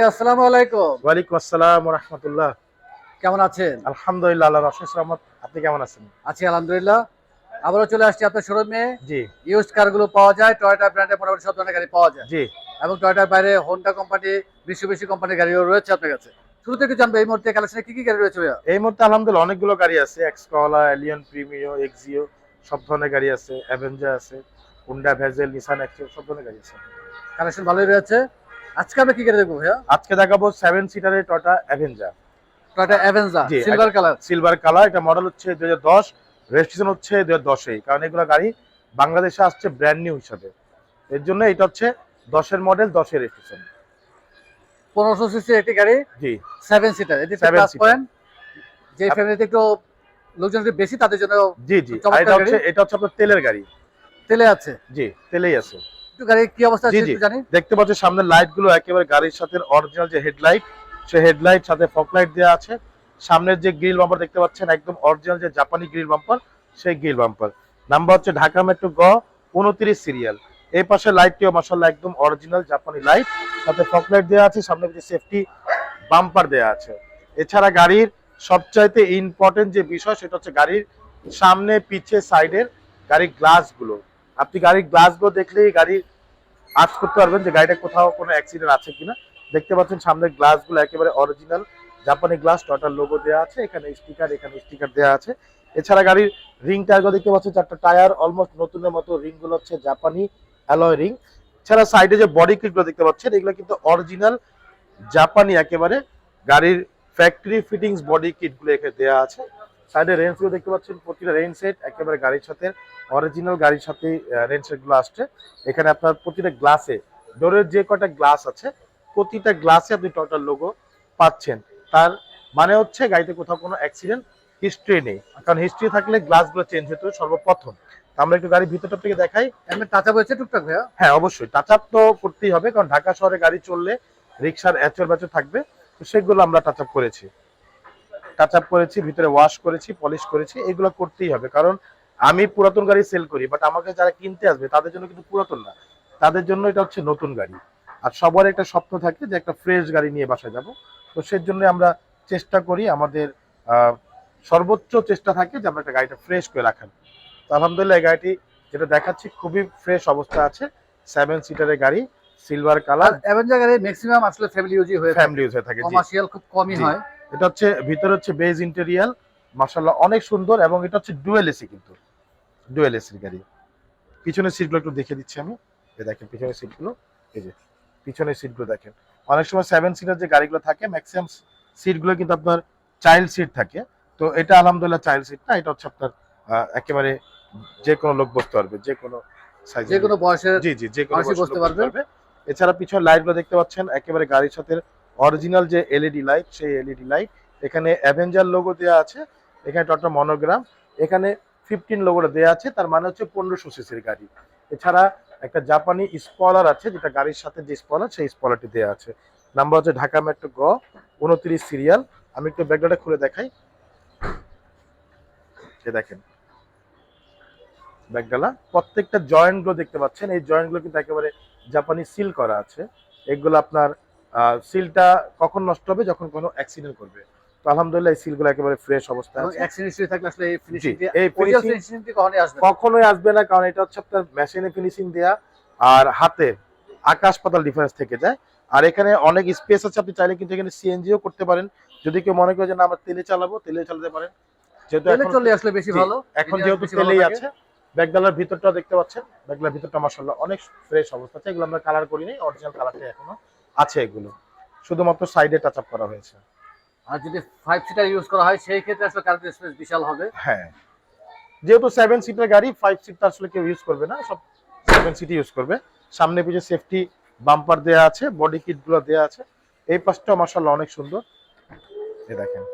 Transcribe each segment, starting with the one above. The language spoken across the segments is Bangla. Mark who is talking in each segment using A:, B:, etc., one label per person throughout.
A: আসসালামু আলাইকুম।
B: ওয়ালাইকুম আসসালাম রহমতুল্লাহ
A: কেমন আছেন?
B: আলহামদুলিল্লাহ আল্লাহ রশেষ রহমত। আপনি কেমন আছেন?
A: আছি আলহামদুলিল্লাহ। আবারও চলে আসছি আপনার শোরুমে।
B: জি।
A: ইউজ কারগুলো পাওয়া যায় টয়োটা ব্র্যান্ডের মোটামুটি সব ধরনের গাড়ি পাওয়া যায়।
B: জি।
A: এবং টয়োটার বাইরে হোন্ডা কোম্পানি বেশি বেশি কোম্পানির গাড়িও রয়েছে আপনার কাছে। শুরুতে একটু জানব এই মুহূর্তে কালেকশনে কি কি গাড়ি রয়েছে ভাইয়া?
B: এই মুহূর্তে আলহামদুলিল্লাহ অনেকগুলো গাড়ি আছে। এক্সকলা এলিয়ন প্রিমিও এক্সিও সব ধরনের গাড়ি আছে। অ্যাভেঞ্জার আছে হুন্ডা ভেজেল নিসান এক্সিও সব ধরনের গাড়ি আছে।
A: কালেকশন ভালোই রয়েছে। আজকে আমরা কি গাড়ি দেখব ভাইয়া?
B: আজকে দেখাবো seven সিটারের Toyota Avenger
A: Toyota Avenger silver colour
B: silver colour এটা মডেল হচ্ছে দুই হাজার দশ রেজিস্ট্রেশন হচ্ছে দুই হাজার দশেই কারণ এগুলো গাড়ি বাংলাদেশে আসছে ব্র্যান্ড নিউ হিসাবে। এর জন্য এটা হচ্ছে দশের মডেল দশের রেজিস্ট্রেশন
A: পনেরোশো সিসির একটি গাড়ি
B: জি।
A: সেভেন সিটার এটি পয়েন্ট যে ফ্যামিলিতে একটু লোকজন বেশি তাদের জন্য
B: জি জি। এটা হচ্ছে এটা হচ্ছে আপনার তেলের গাড়ি।
A: তেলে আছে।
B: জি তেলেই আছে।
A: একটু গাড়ি কি অবস্থা আছে জানি।
B: দেখতে পাচ্ছ সামনের লাইটগুলো একেবারে গাড়ির সাথে অরিজিনাল যে হেডলাইট সে হেডলাইট সাথে ফক লাইট দেওয়া আছে। সামনের যে গ্রিল বাম্পার দেখতে পাচ্ছেন একদম অরিজিনাল যে জাপানি গ্রিল বাম্পার সেই গ্রিল বাম্পার নাম্বার হচ্ছে ঢাকা মেট্রো গ উনত্রিশ সিরিয়াল এই পাশে লাইটটিও মাসাল্লাহ একদম অরিজিনাল জাপানি লাইট সাথে ফক লাইট দেওয়া আছে সামনে কিছু সেফটি বাম্পার দেওয়া আছে। এছাড়া গাড়ির সবচাইতে ইম্পর্টেন্ট যে বিষয় সেটা হচ্ছে গাড়ির সামনে পিছে সাইডের গাড়ির গ্লাসগুলো আপনি গাড়ির গ্লাসগুলো দেখলেই গাড়ির আজ করতে পারবেন যে গাড়িটা কোথাও কোনো অ্যাক্সিডেন্ট আছে কিনা। দেখতে পাচ্ছেন সামনের গ্লাসগুলো একেবারে অরিজিনাল জাপানি গ্লাস টটার লোগো দেওয়া আছে, এখানে স্টিকার এখানে স্টিকার দেওয়া আছে। এছাড়া গাড়ির রিং টায়ারগুলো দেখতে পাচ্ছেন, চারটা টায়ার অলমোস্ট নতুনের মতো রিংগুলো হচ্ছে জাপানি অ্যালয় রিং এছাড়া সাইডে যে বডি কিটগুলো দেখতে পাচ্ছেন, এগুলো কিন্তু অরিজিনাল জাপানি একেবারে। গাড়ির ফ্যাক্টরি ফিটিংস বডি কিটগুলো এখানে দেওয়া আছে। সাইডে রেঞ্জগুলো দেখতে পাচ্ছেন প্রতিটা রেঞ্জ সেট একেবারে গাড়ির সাথে অরিজিনাল গাড়ির সাথে রেঞ্জ সেটগুলো আসছে। এখানে আপনার প্রতিটা গ্লাসে ডোরের যে কটা গ্লাস আছে প্রতিটা গ্লাসে আপনি টোটাল লোগো পাচ্ছেন। তার মানে হচ্ছে গাড়িতে কোথাও কোনো অ্যাক্সিডেন্ট হিস্ট্রি নেই। কারণ হিস্ট্রি থাকলে গ্লাসগুলো চেঞ্জ হতো সর্বপ্রথম। আমরা একটু গাড়ির ভিতরটা থেকে দেখাই।
A: এমনি টাচা হয়েছে টুকটাক ভাইয়া?
B: হ্যাঁ অবশ্যই। টাচ আপ তো করতেই হবে কারণ ঢাকা শহরে গাড়ি চললে রিক্সার এচর ব্যাচর থাকবে। তো সেগুলো আমরা টাচ আপ করেছি। টাচ আপ করেছি ভিতরে ওয়াশ করেছি পলিশ করেছি এগুলো করতেই হবে। কারণ আমি পুরাতন গাড়ি সেল করি বাট আমাকে যারা কিনতে আসবে তাদের জন্য কিন্তু পুরাতন না। তাদের জন্য এটা হচ্ছে নতুন গাড়ি। আর সবার একটা স্বপ্ন থাকে যে একটা ফ্রেশ গাড়ি নিয়ে বাসায় যাব। তো সেই জন্য আমরা চেষ্টা করি আমাদের আহ, সর্বোচ্চ চেষ্টা থাকে যে আমরা একটা গাড়িটা ফ্রেশ করে রাখার। তো আলহামদুলিল্লাহ এই গাড়িটি যেটা দেখাচ্ছি খুবই ফ্রেশ অবস্থা আছে। সেভেন সিটারের গাড়ি সিলভার কালার
A: অ্যাভেঞ্জার গাড়ি ম্যাক্সিমাম আসলে ফ্যামিলি ইউজই হয়ে
B: ফ্যামিলি ইউজ হয়ে থাকে
A: কমার্শিয়াল খুব কমই হয়।
B: এটা হচ্ছে ভিতরে হচ্ছে বেজ ইন্টেরিয়াল মাশাআল্লাহ অনেক সুন্দর এবং এটা হচ্ছে ডুয়েল এসি কিন্তু। ডুয়েল এসির গাড়ি। পিছনের সিটগুলো একটু দেখে দিচ্ছি আমি। এই দেখেন পিছনের সিটগুলো এই যে পিছনের সিটগুলো দেখেন। অনেক সময় সেভেন সিটার যে গাড়িগুলো থাকে ম্যাক্সিমাম সিটগুলো কিন্তু আপনার চাইল্ড সিট থাকে। তো এটা আলহামদুলিল্লাহ চাইল্ড সিট না এটা হচ্ছে আপনার একেবারে যে কোনো লোক বসতে পারবে যে কোনো সাইজ
A: যে কোনো বয়সের
B: জি জি যে কোনো
A: বসতে পারবে।
B: এছাড়া পিছনে লাইটগুলো দেখতে পাচ্ছেন একেবারে গাড়ির সাথে অরিজিনাল যে এলইডি লাইট, সেই এলইডি লাইট। এখানে অ্যাভেঞ্জার লোগো দেওয়া আছে, এখানে টটা মনোগ্রাম এখানে ফিফটিন লোগোটা দেওয়া আছে, তার মানে হচ্ছে পনেরোশো সিসির গাড়ি। এছাড়া একটা জাপানি স্পলার আছে, যেটা গাড়ির সাথে যে স্পলার সেই স্পলারটি দেওয়া আছে। নাম্বার হচ্ছে ঢাকা মেট্রো গ উনত্রিশ সিরিয়াল আমি একটু ব্যাগটা খুলে দেখাই। দেখেন। ব্যাগডালা প্রত্যেকটা জয়েন্টগুলো দেখতে পাচ্ছেন। এই জয়েন্টগুলো কিন্তু একেবারে জাপানি সিল করা আছে। এগুলো আপনার সিলটা কখন নষ্ট হবে যখন কোনো অ্যাক্সিডেন্ট করবে। তো আলহামদুলিল্লাহ এই সিলগুলো একেবারে ফ্রেশ অবস্থা
A: কখনোই আসবে না।
B: কারণ এটা হচ্ছে আপনার মেশিনে ফিনিশিং দেয়া। আর হাতে আকাশ পাতাল ডিফারেন্স থেকে যায়। আর এখানে অনেক স্পেস আছে আপনি চাইলে কিন্তু এখানে সিএনজিও করতে পারেন। যদি কেউ মনে করে যে না আমরা তেলে চালাবো তেলে চালাতে পারেন। যেহেতু
A: চললে আসলে বেশি ভালো।
B: এখন যেহেতু তেলেই আছে। ব্যাগডালার ভিতরটা দেখতে পাচ্ছেন। ব্যাগডালার ভিতরটা মাসাল্লাহ অনেক ফ্রেশ অবস্থা আছে। এগুলো আমরা কালার করিনি অরিজিনাল কালারটা এখনও। আছে এগুলো। শুধুমাত্র সাইডে টাচ আপ করা হয়েছে।
A: আর যদি ফাইভ সিটার ইউজ করা হয় সেই ক্ষেত্রে আসলে কারেন্ট স্পেস বিশাল হবে।
B: হ্যাঁ। যেহেতু সেভেন সিটের গাড়ি ফাইভ সিটটা আসলে কেউ ইউজ করবে না সব সেভেন সিটই ইউজ করবে। সামনে পিছিয়ে সেফটি বাম্পার দেওয়া আছে বডি কিটগুলো দেওয়া আছে। এই পাশটাও মাসাল্লাহ অনেক সুন্দর। এই দেখেন।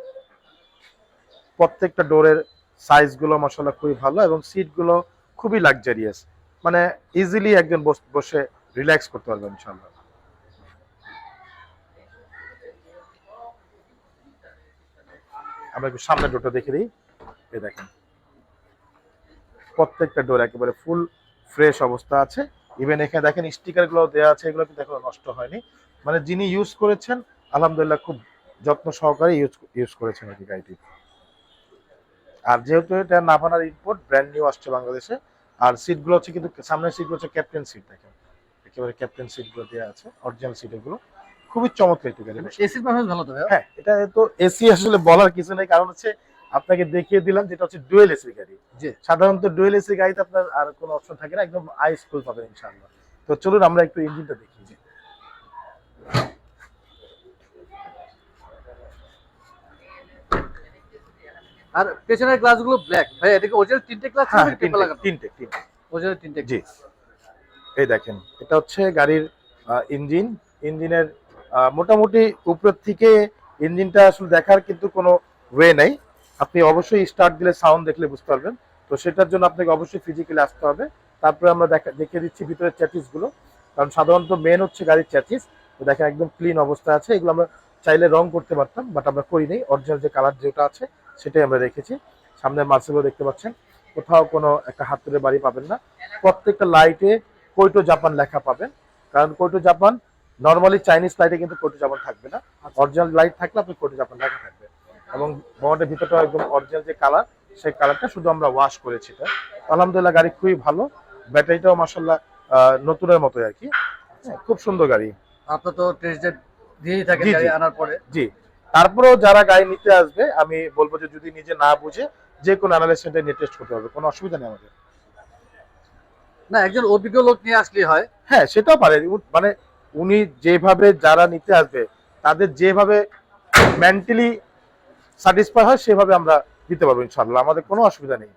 B: প্রত্যেকটা ডোরের সাইজগুলো গুলো মাসাল্লাহ খুবই ভালো এবং সিটগুলো খুবই লাক্সারিয়াস মানে ইজিলি একজন বস- রিল্যাক্স করতে পারবেন ইনশাল্লাহ আমরা একটু সামনে ডোরটা দেখে দিই। এই দেখেন। প্রত্যেকটা ডোর একেবারে ফুল ফ্রেশ অবস্থা আছে। ইভেন এখানে দেখেন স্টিকারগুলো দেওয়া আছে, এগুলো কিন্তু এখনও নষ্ট হয়নি। মানে যিনি ইউজ করেছেন, আলহামদুলিল্লাহ খুব যত্ন সহকারে ইউজ ইউজ করেছেন আর কি গাড়িটি। আর যেহেতু এটা নাভানার ইম্পোর্ট ব্র্যান্ড নিউ আসছে বাংলাদেশে। আর সিটগুলো হচ্ছে কিন্তু, সামনের সিটগুলো হচ্ছে ক্যাপ্টেন সিট দেখেন। একেবারে ক্যাপ্টেন সিটগুলো দেওয়া আছে অরিজিনাল সিট এগুলো। খুবই চমৎকার একটু গাড়ি।
A: এসির পারফরমেন্স ভালো তো
B: হ্যাঁ এটা তো এসি আসলে বলার কিছু নেই কারণ হচ্ছে আপনাকে দেখিয়ে দিলাম যেটা হচ্ছে ডুয়েল এসি গাড়ি। সাধারণত ডুয়েল এসি গাড়িতে আপনার আর কোনো অপশন থাকে না একদম আই স্কুল পাবেন ইনশাআল্লাহ। তো চলুন আমরা একটু ইঞ্জিনটা দেখি।
A: আর পেছনের গ্লাসগুলো ব্ল্যাক ভাই এটাকে অরিজিনাল তিনটে গ্লাস
B: হ্যাঁ
A: ছিল
B: তিনটে
A: লাগানো
B: তিনটে তিনটে। জি। এই দেখেন এটা হচ্ছে গাড়ির ইঞ্জিন ইঞ্জিনের মোটামুটি উপর থেকে ইঞ্জিনটা আসলে দেখার কিন্তু কোনো ওয়ে নাই। আপনি অবশ্যই স্টার্ট দিলে সাউন্ড দেখলে বুঝতে পারবেন। তো সেটার জন্য আপনাকে অবশ্যই ফিজিক্যালি আসতে হবে। তারপরে আমরা দেখা দেখিয়ে দিচ্ছি ভিতরের চ্যাচিসগুলো। কারণ সাধারণত মেন হচ্ছে গাড়ির চ্যাচিস তো দেখেন একদম ক্লিন অবস্থা আছে। এগুলো আমরা চাইলে রং করতে পারতাম বাট আমরা করি নাই। অরিজিনাল যে কালার যেটা আছে, সেটাই আমরা রেখেছি। সামনের মার্সেলও দেখতে পাচ্ছেন। কোথাও কোনো একটা হাতুড়ে বাড়ি পাবেন না। প্রত্যেকটা লাইটে কৈটো জাপান লেখা পাবেন। কারণ কৈটো জাপান? নর্মালি চাইনিজ লাইটে কিন্তু কৈটো জাপান থাকবে না। অরিজিনাল লাইট থাকলে আপনি কৈটো জাপান লেখা থাকবে। এবং বনেটের ভিতরটা একদম অরিজিনাল যে কালার সেই কালারটা শুধু আমরা ওয়াশ করেছি এটা। আলহামদুলিল্লাহ গাড়ি খুবই ভালো। ব্যাটারিটাও মাসাল্লাহ নতুনের মতোই আর কি। হ্যাঁ, খুব সুন্দর গাড়ি।
A: আপনার তো টেস্ট ডেট দিয়েই থাকেন
B: জি,
A: গাড়ি আনার পরে।
B: জি। তারপরেও যারা গাড়ি নিতে আসবে আমি বলব যে যদি নিজে না বুঝে যে কোনো অ্যানালাইস সেন্টার নিয়ে টেস্ট করতে হবে কোনো অসুবিধা নেই আমাদের।
A: না একজন অভিজ্ঞ লোক নিয়ে আসলেই হয়।
B: হ্যাঁ সেটাও পারে। মানে উনি যেভাবে যারা নিতে আসবে তাদের যেভাবে মেন্টালি স্যাটিসফাই হয় সেভাবে আমরা দিতে পারব ইনশাল্লাহ আমাদের কোনো অসুবিধা নেই।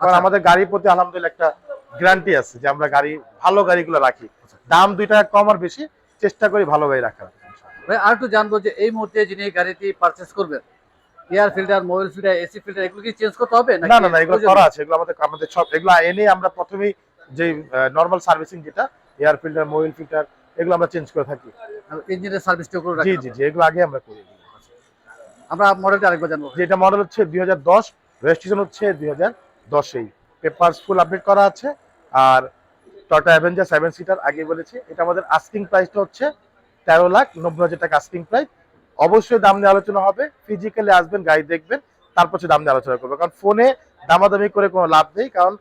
B: কারণ
A: আচ্ছা।
B: আমাদের গাড়ির প্রতি আলহামদুলিল্লাহ একটা গ্যারান্টি আছে যে আমরা গাড়ি ভালো গাড়িগুলো রাখি। দাম দুই টাকা কম আর বেশি চেষ্টা করি ভালো গাড়ি রাখার।
A: ভাই আর একটু জানব যে এই মুহূর্তে যিনি গাড়িটি পারচেস করবেন air filter mobile filter AC filter এগুলো কি চেঞ্জ করতে হবে
B: না না না এগুলো করা আছে। এগুলো আমাদের আমাদের সব এগুলো এনে আমরা প্রথমেই যে নর্মাল সার্ভিসিং যেটা এয়ার ফিল্টার মোবাইল ফিল্টার এগুলো আমরা চেঞ্জ করে থাকি।
A: ইঞ্জিনের সার্ভিসটা করে
B: জি জি জি এগুলো আগে আমরা করি
A: আমরা মডেলটা আরেকবার জানব।
B: যেটা মডেল হচ্ছে দুই হাজার দশ রেজিস্ট্রেশন হচ্ছে দুই হাজার দশেই। পেপার ফুল আপডেট করা আছে আর টয়টা অ্যাভেঞ্জার সেভেন সিটার আগে বলেছি এটা আমাদের আস্কিং প্রাইসটা হচ্ছে তেরো লাখ নব্বই হাজার টাকা আস্কিং প্রাইস অবশ্যই দাম নিয়ে আলোচনা হবে ফিজিক্যালি আসবেন গাড়ি দেখবেন তারপর হচ্ছে দাম নিয়ে আলোচনা করব। কারণ ফোনে দামাদামি করে কোনো লাভ নেই কারণ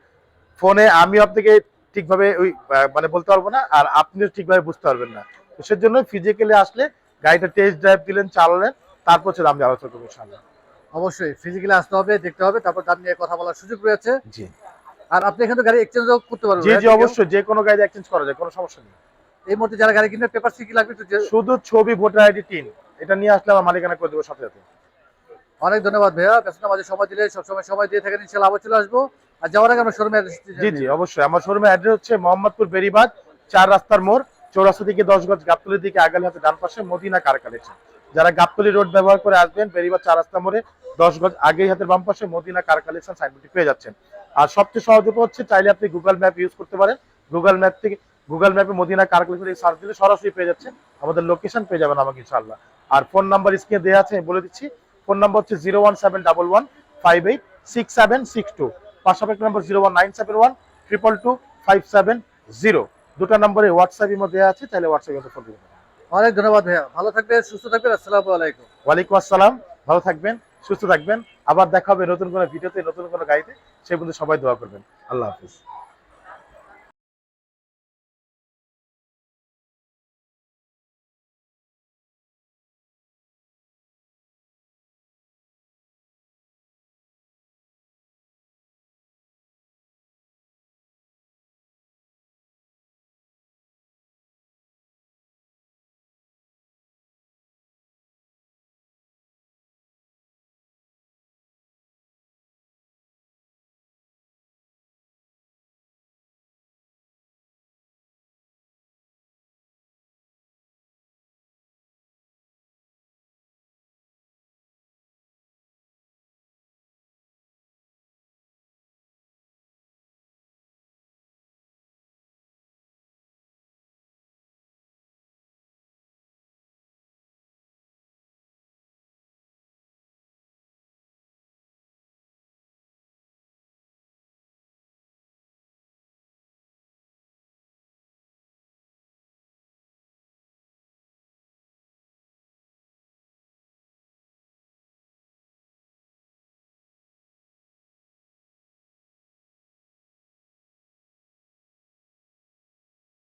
B: ফোনে আমি আপনাকে ঠিকভাবে ওই মানে বলতে পারব না আর আপনিও ঠিকভাবে বুঝতে পারবেন না। তো সেজন্য ফিজিক্যালি আসলে গাড়িটা টেস্ট ড্রাইভ দিলেন চালালেন তারপর হচ্ছে দাম আলোচনা করব ইনশাআল্লাহ।
A: অবশ্যই ফিজিক্যালি আসতে হবে দেখতে হবে তারপর দাম নিয়ে কথা বলার সুযোগ রয়েছে।
B: জি।
A: আর আপনি এখানে তো গাড়ি এক্সচেঞ্জও করতে পারবেন
B: জি জি অবশ্যই যে কোনো গাড়ি এক্সচেঞ্জ করা যায় কোনো সমস্যা নেই।
A: এই মুহূর্তে যারা গাড়ি কিনবে পেপার কি লাগবে একটু
B: শুধু ছবি ভোটার আইডি টিন এটা নিয়ে আসলে আমার মালিকানা করে দেবো সাথে সাথে।
A: অনেক ধন্যবাদ ভাইয়া ব্যস্ত মাঝে সময় দিলে সবসময় সময় দিয়ে থাকেন ইনশাল্লাহ আবার চলে আসব। আর যাওয়ার আগে আমরা শোরুমে
B: জি জি অবশ্যই। আমার শোরুমের অ্যাড্রেস হচ্ছে মোহাম্মদপুর বেরিবাদ চার রাস্তার মোড় চৌরাস্তা থেকে দশ গজ গাবতলির দিকে আগালে হাতে ডান পাশে মদিনা কার কালেকশন যারা গাবতলি রোড ব্যবহার করে আসবেন বেরিবাদ চার রাস্তা মোড়ে দশ গজ আগেই হাতের বাম পাশে মদিনা কার কালেকশন সাইনবোর্ডটি পেয়ে যাচ্ছেন। আর সবচেয়ে সহজ উপায় হচ্ছে চাইলে আপনি গুগল ম্যাপ ইউজ করতে পারেন। গুগল ম্যাপ থেকে গুগল ম্যাপে মদিনা কার কালেকশন সার্চ দিলে সরাসরি পেয়ে যাচ্ছেন। আমাদের লোকেশন পেয়ে যাবেন আমাকে ইনশাআল্লাহ। আর ফোন নাম্বার স্ক্রিনে দেওয়া আছে বলে দিচ্ছি। ফোন নাম্বার হচ্ছে zero one seven double one five eight six seven six two পাশাপাশি নম্বর zero one nine seven one triple two five seven zero দুটো নম্বরে হোয়াটসঅ্যাপ ইমো দেওয়া আছে তাহলে হোয়াটসঅ্যাপ ফোন দিবেন
A: অনেক ধন্যবাদ ভাইয়া। ভালো থাকবেন সুস্থ থাকবেন আসসালামু আলাইকুম।
B: ওয়ালাইকুম আসসালাম ভালো থাকবেন সুস্থ থাকবেন। আবার দেখা হবে নতুন কোনো ভিডিওতে নতুন কোনো গাড়িতে সে পর্যন্ত সবাই দোয়া করবেন। আল্লাহ হাফিজ।